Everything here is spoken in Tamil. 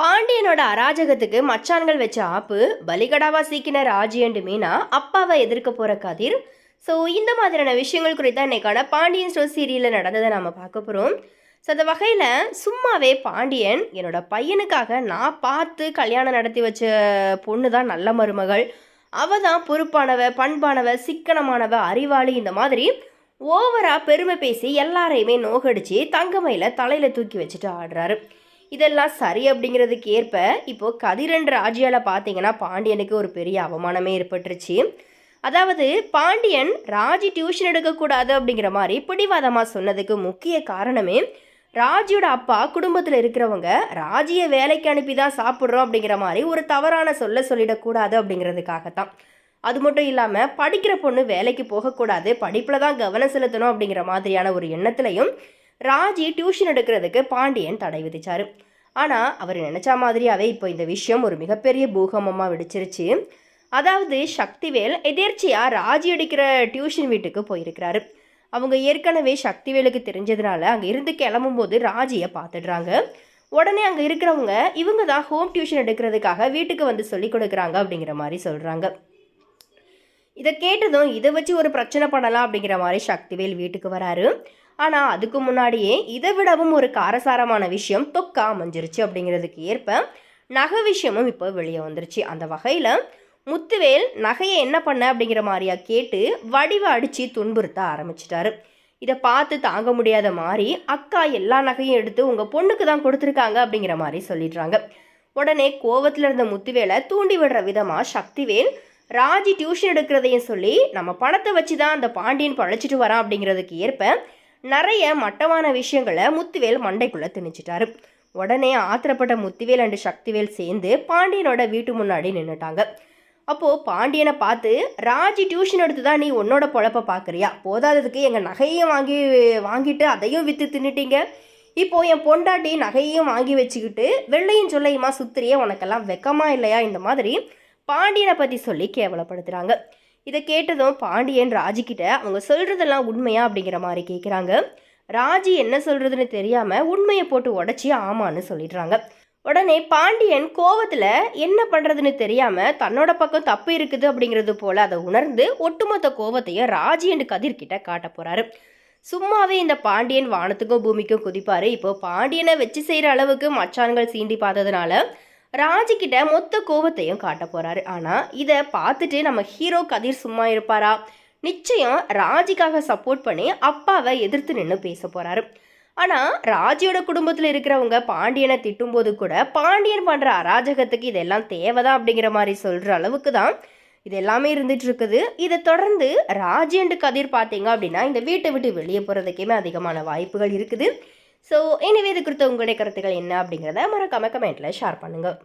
பாண்டியனோட அராஜகத்துக்கு மச்சான்கள் வச்ச ஆப்பு பலிகடாவா சீக்கின ராஜி அண்டு மீனா அப்பாவை எதிர்க்க போற கதிர். ஸோ இந்த மாதிரியான விஷயங்கள் குறித்து இன்னைக்கான பாண்டியன் ஸ்டோர் சீரியலில் நடந்ததை நாம் பார்க்க போகிறோம் ஸோ அந்த வகையில் சும்மாவே பாண்டியன் என்னோட பையனுக்காக நான் பார்த்து கல்யாணம் நடத்தி வச்ச பொண்ணு தான் நல்ல மருமகள். அவ தான் பொறுப்பானவ பண்பானவ சிக்கனமானவ அறிவாளி இந்த மாதிரி ஓவரா பெருமை பேசி எல்லாரையுமே நோகடிச்சு தங்கமையில தலையில தூக்கி வச்சுட்டு ஆடுறாரு. இதெல்லாம் சரி அப்படிங்கிறதுக்கு ஏற்ப இப்போ கதிரன் ராஜ்யால பார்த்தீங்கன்னா பாண்டியனுக்கு ஒரு பெரிய அவமானமே ஏற்பட்டுருச்சு. அதாவது பாண்டியன் ராஜி டியூஷன் எடுக்கக்கூடாது அப்படிங்கிற மாதிரி பிடிவாதமாக சொன்னதுக்கு முக்கிய காரணமே ராஜியோட அப்பா குடும்பத்தில் இருக்கிறவங்க ராஜியை வேலைக்கு அனுப்பி தான் சாப்பிட்றோம் அப்படிங்கிற மாதிரி ஒரு தவறான சொல்ல சொல்லிடக்கூடாது அப்படிங்கிறதுக்காகத்தான். அது மட்டும் இல்லாமல் படிக்கிற பொண்ணு வேலைக்கு போகக்கூடாது படிப்பில் தான் கவனம் செலுத்தணும் அப்படிங்கிற மாதிரியான ஒரு எண்ணத்துலையும் ராஜி டியூஷன் எடுக்கிறதுக்கு பாண்டியன் தடை விதிச்சார். ஆனால் அவர் நினச்ச மாதிரியாவே இப்போ இந்த விஷயம் ஒரு மிகப்பெரிய பூகம்பமாக வெடிச்சிருச்சு. அதாவது சக்திவேல் எதேர்ச்சியாக ராஜி அடிக்கிற டியூஷன் வீட்டுக்கு போயிருக்கிறாரு. அவங்க ஏற்கனவே சக்திவேலுக்கு தெரிஞ்சதுனால அங்கே இருந்து கிளம்பும்போது ராஜியை பார்த்துடுறாங்க. உடனே அங்கே இருக்கிறவங்க இவங்க தான் ஹோம் டியூஷன் எடுக்கிறதுக்காக வீட்டுக்கு வந்து சொல்லி கொடுக்குறாங்க அப்படிங்கிற மாதிரி சொல்கிறாங்க இதை கேட்டதும் இதை வச்சு ஒரு பிரச்சனை பண்ணலாம் அப்படிங்கிற மாதிரி சக்திவேல் வீட்டுக்கு வராரு. ஆனால் அதுக்கு முன்னாடியே இதை விடவும் ஒரு காரசாரமான விஷயம் தொக்கா அமைஞ்சிருச்சு அப்படிங்கிறதுக்கு ஏற்ப நகை விஷயமும் இப்போ வெளியே வந்துருச்சு. அந்த வகையில் முத்துவேல் நகையை என்ன பண்ண அப்படிங்கிற மாதிரியா கேட்டு வடிவ அடித்து துன்புறுத்த ஆரம்பிச்சிட்டாரு. இதை பார்த்து தாங்க முடியாத மாதிரி அக்கா எல்லா நகையும் எடுத்து உங்கள் பொண்ணுக்கு தான் கொடுத்துருக்காங்க அப்படிங்கிற மாதிரி சொல்லிடுறாங்க. உடனே கோவத்தில் இருந்த முத்துவேலை தூண்டி விடுற விதமாக சக்திவேல் ராஜி டியூஷன் எடுக்கிறதையும் சொல்லி நம்ம பணத்தை வச்சு தான் அந்த பாண்டியன் பழைச்சிட்டு வரான் அப்படிங்கிறதுக்கு ஏற்ப நிறைய மட்டமான விஷயங்களை முத்துவேல் மண்டைக்குள்ளே திணிச்சிட்டாரு. உடனே ஆத்திரப்பட்ட முத்துவேல் அண்டு சக்திவேல் சேர்ந்து பாண்டியனோட வீட்டு முன்னாடி நின்றுட்டாங்க அப்போது பாண்டியனை பார்த்து ராஜி டியூஷன் எடுத்து தான் நீ உன்னோட பொழப்ப பார்க்குறியா போதாததுக்கு எங்கள் நகையும் வாங்கி வாங்கிட்டு அதையும் விற்று தின்னுட்டீங்க? இப்போ என் பொண்டாட்டி நகையும் வாங்கி வச்சுக்கிட்டு வெள்ளையும் சொல்லையுமா சுத்திரியே உனக்கெல்லாம் வெக்கமா இல்லையா? இந்த மாதிரி பாண்டியனை பற்றி சொல்லி கேவலப்படுத்துகிறாங்க இதை கேட்டதும் பாண்டியன் ராஜிக்கிட்ட அவங்க சொல்கிறதெல்லாம் உண்மையா? அப்படிங்கிற மாதிரி கேட்குறாங்க ராஜி என்ன சொல்கிறதுன்னு தெரியாமல் உண்மையை போட்டு உடச்சி ஆமான்னு சொல்லிடுறாங்க. உடனே பாண்டியன் கோவத்தில் என்ன பண்ணுறதுன்னு தெரியாமல் தன்னோட பக்கம் தப்பு இருக்குது அப்படிங்கிறது போல் அதை உணர்ந்து ஒட்டுமொத்த கோவத்தையும் ராஜி என்று கதிர்கிட்ட காட்ட போகிறாரு சும்மாவே இந்த பாண்டியன் வானத்துக்கும் பூமிக்கும் குதிப்பார். இப்போ பாண்டியனை வச்சு செய்கிற அளவுக்கு மச்சான்கள் சீண்டி பார்த்ததுனால ராஜிக்கிட்ட மொத்த கோபத்தையும் காட்ட போறாரு. ஆனால் இதை பார்த்துட்டு நம்ம ஹீரோ கதிர் சும்மா இருப்பாரா? நிச்சயம் ராஜிக்காக சப்போர்ட் பண்ணி அப்பாவை எதிர்த்து நின்று பேச போறாரு. ஆனால் ராஜியோட குடும்பத்தில் இருக்கிறவங்க பாண்டியனை திட்டும்போது கூட பாண்டியன் பண்ணுற அராஜகத்துக்கு இதெல்லாம் தேவைதான் அப்படிங்கிற மாதிரி சொல்கிற அளவுக்கு தான் இது எல்லாமே இருந்துட்டு இருக்குது. இதை தொடர்ந்து ராஜி அண்டு கதிர் பார்த்தீங்க அப்படின்னா இந்த வீட்டை விட்டு வெளியே போகிறதுக்குமே அதிகமான வாய்ப்புகள் இருக்குது. ஸோ எனவே இது குறித்த உங்களுடைய கருத்துக்கள் என்ன அப்படிங்கிறத மறக்காம கமெண்ட்டில் ஷேர் பண்ணுங்கள்